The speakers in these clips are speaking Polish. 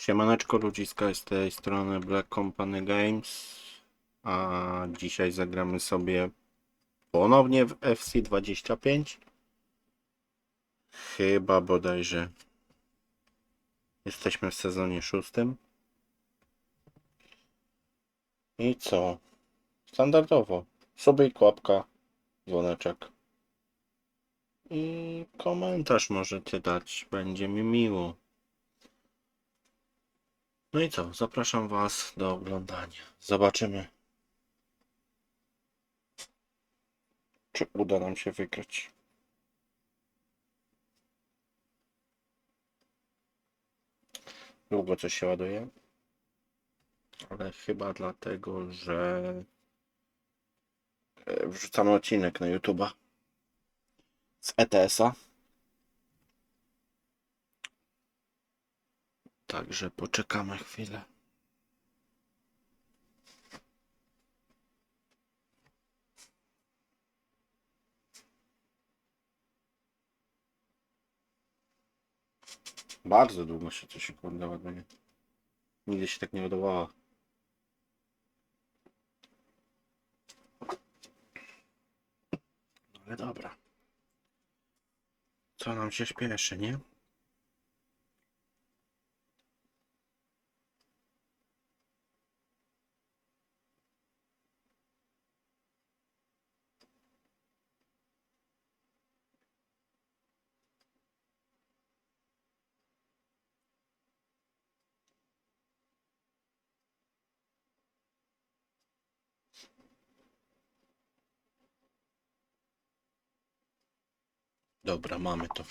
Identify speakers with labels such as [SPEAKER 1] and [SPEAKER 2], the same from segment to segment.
[SPEAKER 1] Siemaneczko ludziska, z tej strony Black Company Games, a dzisiaj zagramy sobie ponownie w FC25. Chyba bodajże jesteśmy w sezonie szóstym. I co? Standardowo. Sobie i kłapka, dzwoneczek. I komentarz możecie dać, będzie mi miło. No i co? Zapraszam Was do oglądania. Zobaczymy, czy uda nam się wygrać. Długo coś się ładuje, ale chyba dlatego, że e, wrzucamy odcinek na YouTube'a z ETS-a. Także poczekamy chwilę. Bardzo długo się coś kurde ładuje. Nigdy się tak nie ładowała. Ale dobra. Co nam się śpieszy, nie? Dobra, mamy to.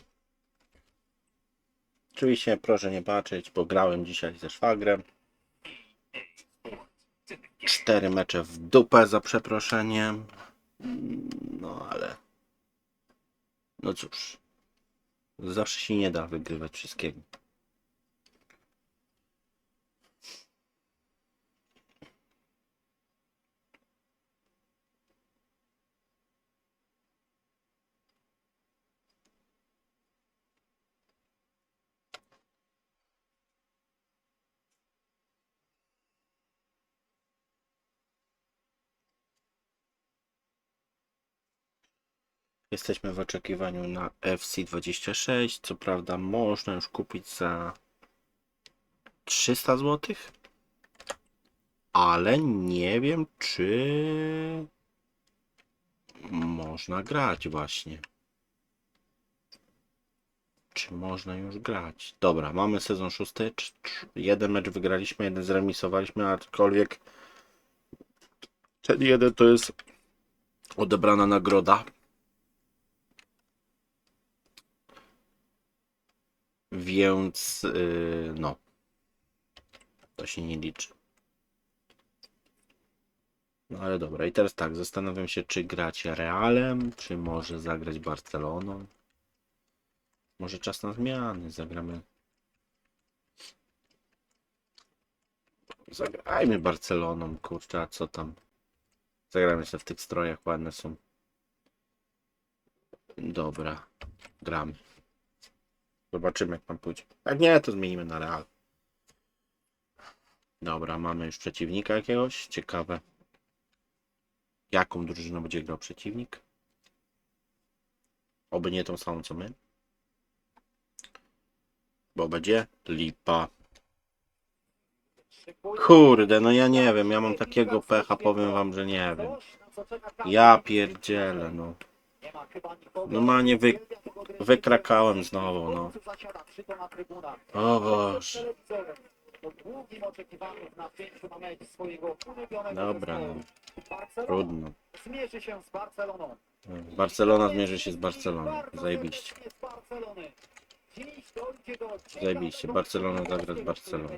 [SPEAKER 1] Oczywiście proszę nie patrzeć, bo grałem dzisiaj ze szwagrem. Cztery mecze w dupę za przeproszeniem. No ale. No cóż. Zawsze się nie da wygrywać wszystkiego. Jesteśmy w oczekiwaniu na FC26. Co prawda można już kupić za 300 zł. Ale nie wiem, czy można grać właśnie. Czy można już grać? Dobra, mamy sezon szósty. Jeden mecz wygraliśmy, jeden zremisowaliśmy, aczkolwiek ten jeden to jest odebrana nagroda. Więc yy, no. To się nie liczy. No ale dobra, i teraz tak, zastanawiam się, czy grać Realem, czy może zagrać Barceloną. Może czas na zmiany, zagramy. Zagrajmy Barceloną, kurczę, a co tam? Zagramy sobie w tych strojach, ładne są. Dobra, gramy. Zobaczymy jak nam pójdzie. Jak nie, to zmienimy na Real. Dobra, mamy już przeciwnika jakiegoś. Ciekawe. Jaką drużyną będzie grał przeciwnik? Oby nie tą samą co my. Bo będzie lipa. Kurde, no ja nie wiem, ja mam takiego pecha, powiem wam, że nie wiem. Ja pierdzielę, no. Normalnie wy, wykrakałem znowu, no. O Boże. Dobra, no. Trudno. Barcelona zmierzy się z Barceloną. Zajebiście. Zajebiście. Barcelona zagra z Barceloną.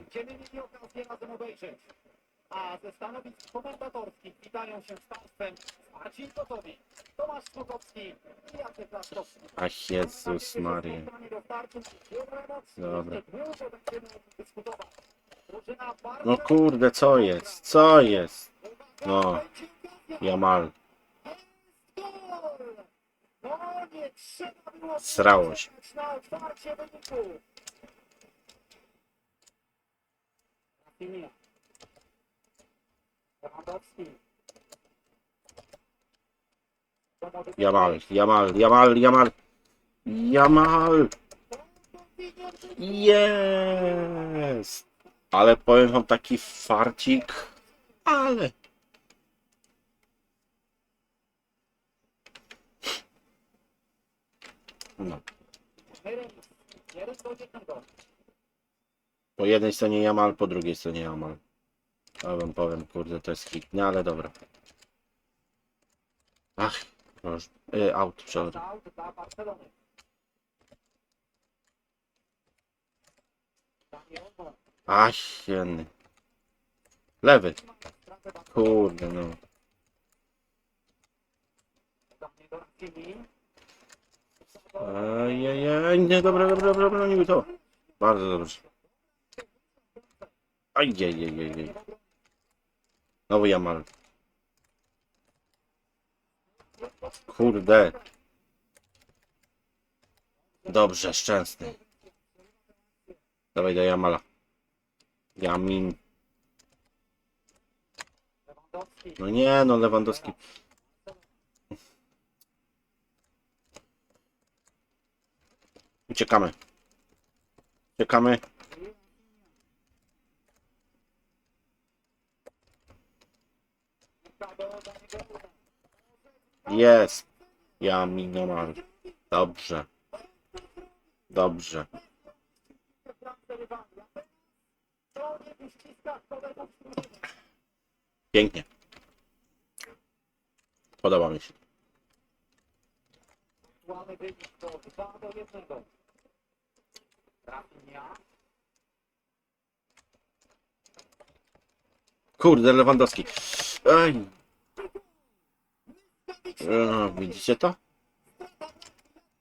[SPEAKER 2] A ze stanowisk komentatorskich witają się z Państwem Marcin Kotowi, Tomasz Smokowski i Jacek Laszkowski.
[SPEAKER 1] Ach Jezus Maria. Dobra. No kurde, co jest? Co jest? No, Jamal. Srało się.
[SPEAKER 2] na otwarcie wyniku. Rafinha. Lewandowski. To może być
[SPEAKER 1] Jamal, Jamal, Jamal, Jamal. Jamal. Jest. Ale powiem wam taki farcik. Ale. No. Po jednej stronie Jamal, po drugiej stronie Jamal. Ja wam powiem, kurde, to jest hit. No ale dobra. Ach, już. Y.
[SPEAKER 2] Dani Olmo.
[SPEAKER 1] Ach, jenny. Lewy. Kurde, no. Ajajaj, nie, dobra, dobra, dobra, dobra, nie to. Bardzo dobrze. Ajajajajaj. Znowu Jamal. Kurde. Dobrze, szczęsny. Dawaj do Jamala. Jamin. No nie, no Lewandowski. Uciekamy. Uciekamy. Jest. Jamin Jamal. Dobrze. Dobrze. Pięknie. Podoba mi się.
[SPEAKER 2] Aktualny wynik to 2 do 1. Rafinha.
[SPEAKER 1] Kurde, Lewandowski. E, widzicie to?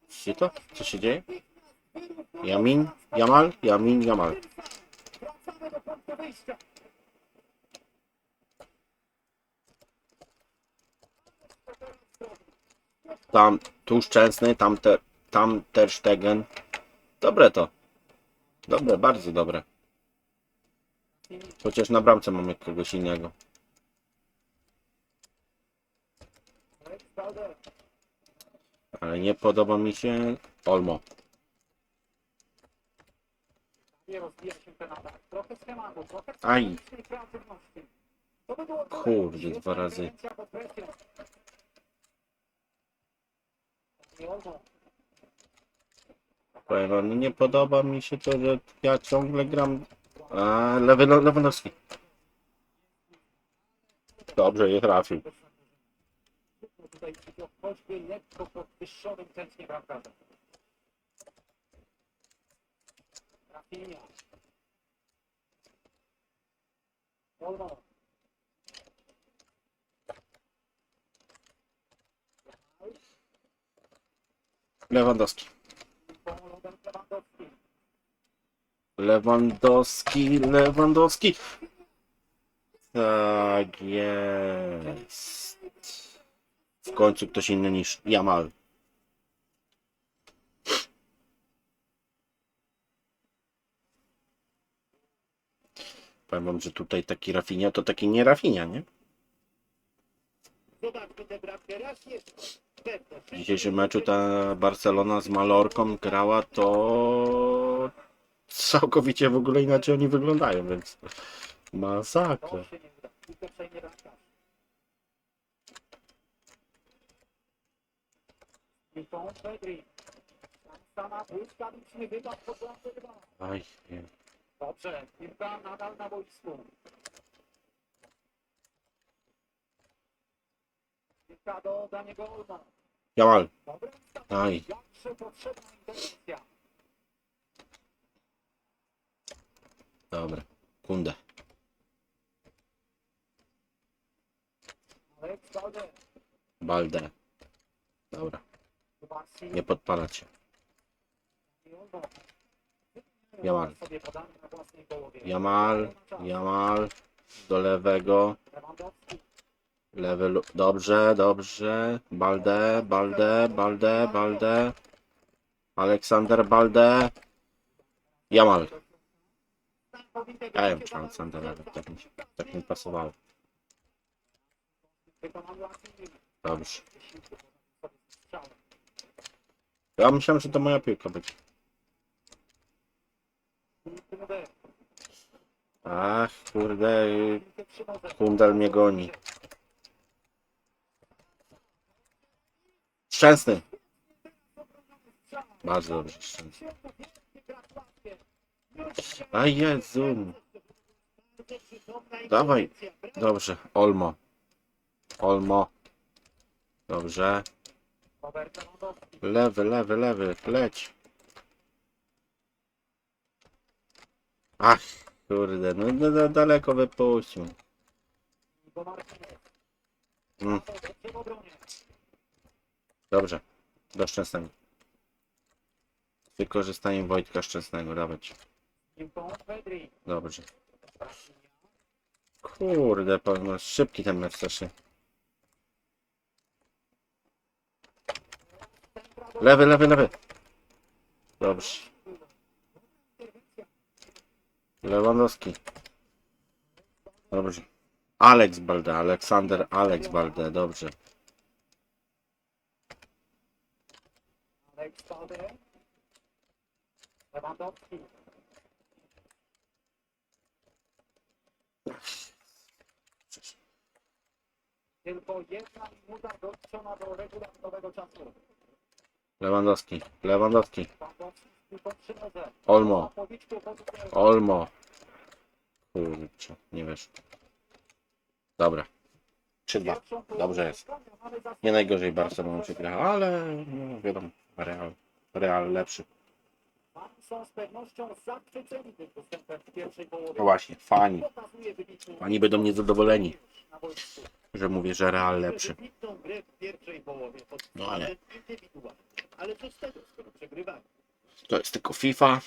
[SPEAKER 1] Widzicie to? Co się dzieje? Jamin, Jamal, Jamin, Jamal. Tam tu Szczęsny, tam, te, tam Ter Stegen. Dobre to. Dobre, bardzo dobre. Chociaż na bramce mamy kogoś innego. Ale nie podoba mi się Olmo. Aj. Kurde, dwa razy. Powiem wam, no nie podoba mi się to, że ja ciągle gram. A, Lewandowski. Dobrze, je trafił.
[SPEAKER 2] Tutaj choćby lekko podwyższonym tętnie bramkarza. Rafinha.
[SPEAKER 1] Lewandowski.
[SPEAKER 2] Lewandowski,
[SPEAKER 1] Lewandowski. Tak jest. W końcu ktoś inny niż Jamal. Powiem wam, że tutaj taki Rafinia to taki nie Rafinia, nie? W dzisiejszym meczu ta Barcelona z Malorką grała, to całkowicie w ogóle inaczej oni wyglądają, więc masakra.
[SPEAKER 2] Pedri. Sama błyskawiczny wypad pod bramkę rywala.
[SPEAKER 1] Aj, nie.
[SPEAKER 2] Dobrze, piłka nadal na boisku. Piłka do Daniego Olma.
[SPEAKER 1] Jamal,
[SPEAKER 2] Dobre
[SPEAKER 1] aj,
[SPEAKER 2] Jakże potrzebna interwencja.
[SPEAKER 1] dobra, kundę.
[SPEAKER 2] Alex Balde.
[SPEAKER 1] Balde. Dobra. Nie.
[SPEAKER 2] Dani Olmo.
[SPEAKER 1] Jamal. Jamal, Jamal, do lewego, lewy, dobrze, dobrze, Balde, Balde, Balde, Balde, Aleksander Balde, Jamal, Ja jem Aleksandra, tak tak mi pasowało. Dobrze. Ja myślałem, że to moja piłka będzie. Ach, kurde, Kundel mnie goni. Szczęsny. Bardzo dobrze, szczęsny. A Jezu. Dawaj. Dobrze, Olmo. Olmo. Dobrze. Lewy, lewy, lewy, leć. Ach, kurde, no, no, no daleko wypuścił. Mm. Dobrze, do Szczęsnego. Wykorzystaniem Wojtka Szczęsnego, dawać. Dobrze. Kurde, powiem, szybki ten mecz. Lewy, lewy, lewy. Dobrze. Lewandowski. Dobrze. Alex Balde, Aleksander Alex Balde, dobrze.
[SPEAKER 2] Lewandowski. Tylko jedna minuta doliczona do regulaminowego czasu.
[SPEAKER 1] Lewandowski, Lewandowski. Olmo, Olmo. Kurczę, nie wiesz. Dobra. 3-2.
[SPEAKER 2] Pierwszą połowę
[SPEAKER 1] Dobrze jest. Nie najgorzej Barcelona przegrała, ale no, wiadomo, Real, Real lepszy.
[SPEAKER 2] Fani są z pewnością zachwyceni tym występem w pierwszej połowie.
[SPEAKER 1] No właśnie, fani. Fani będą niezadowoleni, że mówię, że Real lepszy. No ale-.
[SPEAKER 2] Ale co z tego, skoro przegrywają?
[SPEAKER 1] To jest tylko FIFA,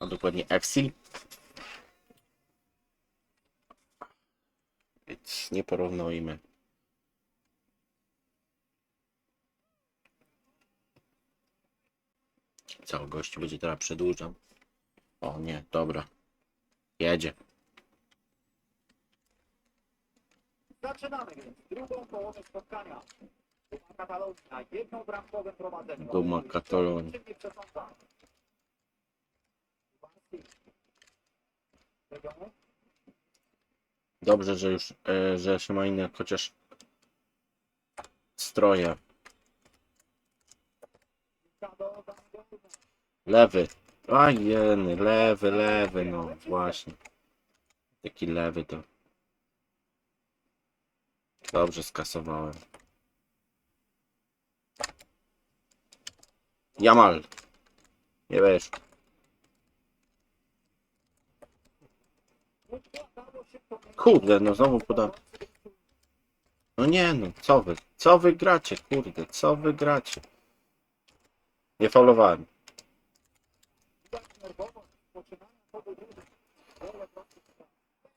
[SPEAKER 1] a dokładnie FC. Więc nie porównujmy. Cały gościu będzie teraz przedłużał. O nie, dobra. Jedzie.
[SPEAKER 2] Zaczynamy więc drugą połowę spotkania. Duma Katalonii.
[SPEAKER 1] Dobrze, że już, e, że się ma inne chociaż stroje. Lewy. A jeny, lewy, lewy, no właśnie. Taki lewy to. Dobrze skasowałem. Jamal. Nie wiesz. Kurde, no znowu podam. No nie no, co wy? Co wy gracie, kurde, co wy gracie? Nie faulowałem.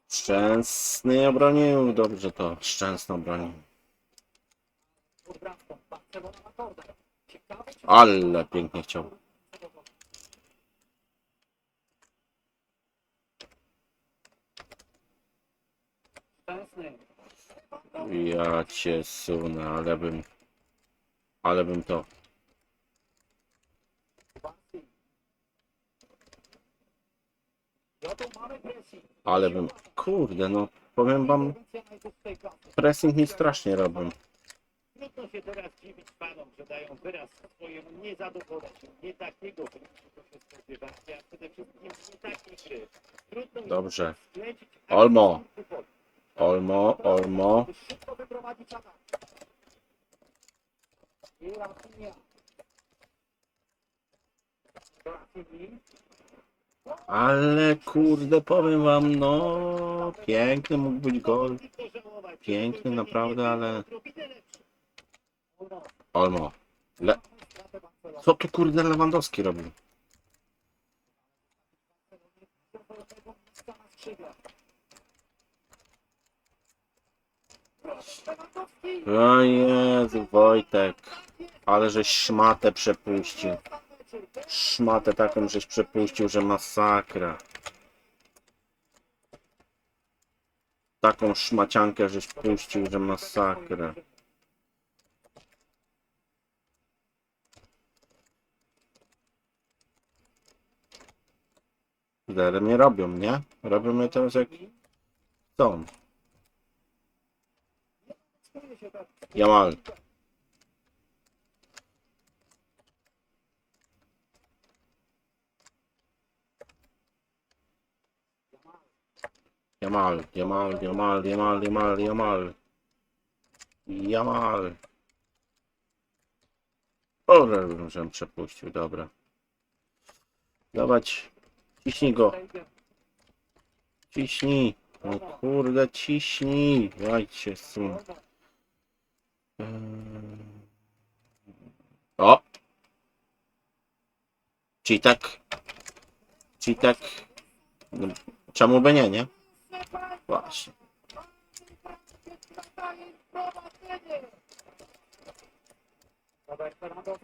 [SPEAKER 1] Szczęsny obronił, dobrze to. Szczęsny obronił. Ale pięknie chciał. Ja cię sunę, ale bym... Ale bym to... Ale bym... Kurde, no powiem wam, pressing mi strasznie robią.
[SPEAKER 2] Trudno się teraz dziwić panom, że dają wyraz swojemu niezadowoleniu. Nie takiego wyniku to się spodziewacie, a przede wszystkim nie takiej gry. Trudno
[SPEAKER 1] Dobrze.
[SPEAKER 2] sklecić
[SPEAKER 1] Olmo. Olmo, Olmo.
[SPEAKER 2] Szybko wyprowadzić atak. I Rafinha. Rafinha.
[SPEAKER 1] Ale kurde, powiem wam, no... Piękny mógł być gol. Piękny naprawdę, ale...
[SPEAKER 2] Olmo.
[SPEAKER 1] Le... Co tu kurde Lewandowski
[SPEAKER 2] robi?
[SPEAKER 1] O Jezu, Wojtek. Ale żeś szmatę przepuścił. Szmatę taką żeś przepuścił, że masakra. Taką szmaciankę żeś puścił, że masakra. Zero mnie robią, nie? Robią mnie teraz jak chcą. Jamal. Jamal, Jamal, Jamal, Jamal, Jamal, Jamal. Jamal. O, żebym przepuścił, dobra. Dawać. Ciśnij go. Ciśnij. No kurde, ciśnij. Dajcie sum. Eee. O! Citak. Citak. No, czemu by nie, nie? Właśnie.
[SPEAKER 2] Korzyści Barcelona.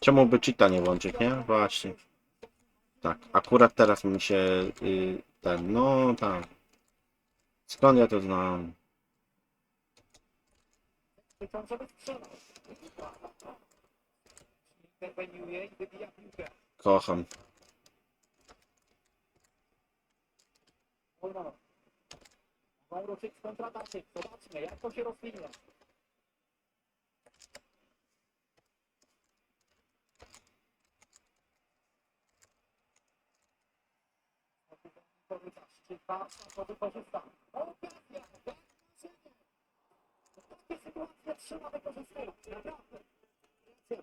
[SPEAKER 1] Czemu by cheata nie włączyć, nie? Właśnie. Tak, akurat teraz mi się y, ten, no tak. Skąd ja to znam? Kocham.
[SPEAKER 2] Z kontrataki. Zobaczmy, jak to się rozwinie. Korytarz, czy Barca to wykorzysta? Okazja, takie sytuacje trzeba wykorzystywać, naprawdę.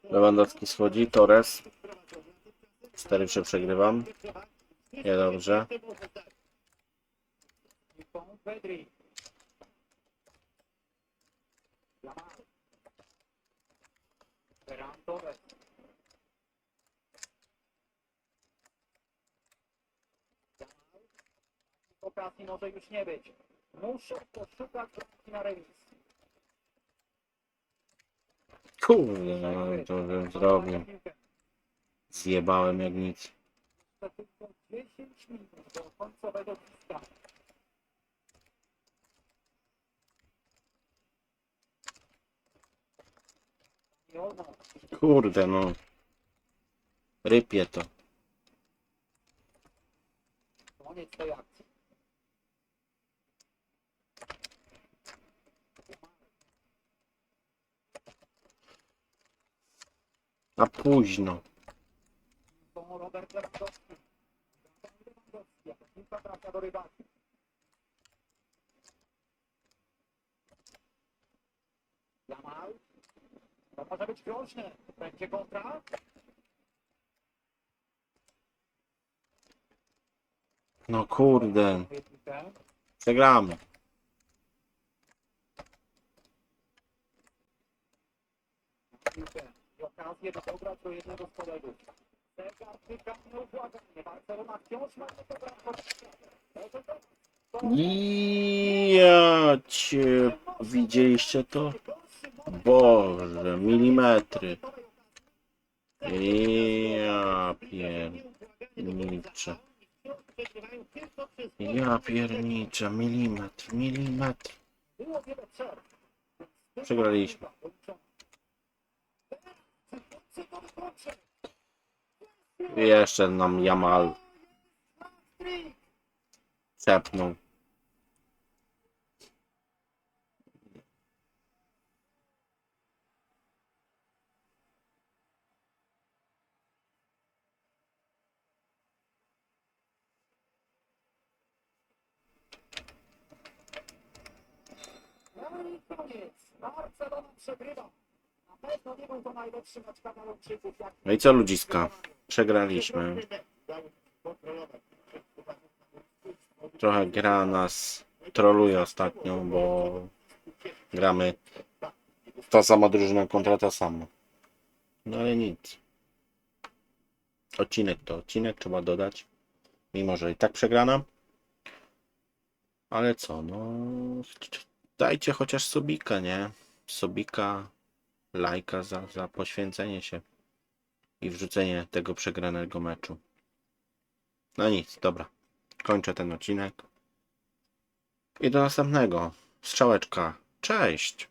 [SPEAKER 1] Lewandowski schodzi, Torres. 4-3 przegrywam. Niedobrze.
[SPEAKER 2] Piłką Pedri. Lamar. Ferran Torres. Okazji może już nie być. Muszę poszukać bramki na remis.
[SPEAKER 1] Kurde, no to bym zrobił. Zjebałem jak nic.
[SPEAKER 2] To tylko 10 minut do końcowego
[SPEAKER 1] Kurde, no. Rypie to.
[SPEAKER 2] Koniec tej akcji.
[SPEAKER 1] A późno.
[SPEAKER 2] To Robert Lewandowski. Lewandowski, piłka trafia do rybaki. Jamal. To może być groźne. Będzie kontra.
[SPEAKER 1] No kurde. Przegramy.
[SPEAKER 2] i okazję by dobrać do jednego z kolegów. Zegar tyka nieubłaganie. Barcelona wciąż ma tylko. Może to- to-
[SPEAKER 1] Ja cię... Widzieliście to? Boże, milimetry. Ja pierniczę. Ja pierniczę, milimetr, milimetr. Przegraliśmy. Jeszcze nam Jamal cepnął.
[SPEAKER 2] No i koniec. Barcelona przegrywa. Na pewno nie był to najlepszy mecz Katalonczyków. jak-
[SPEAKER 1] No i co ludziska? Przegraliśmy. Trochę gra nas troluje ostatnio, bo gramy ta sama drużyna kontra ta sama. No ale nic. Odcinek to odcinek, trzeba dodać. Mimo, że i tak przegrana. Ale co, no. Dajcie chociaż subika, nie? Subika, lajka za, za poświęcenie się. i wrzucenie tego przegranego meczu. No nic, dobra. Kończę ten odcinek. I do następnego. Strzałeczka. Cześć!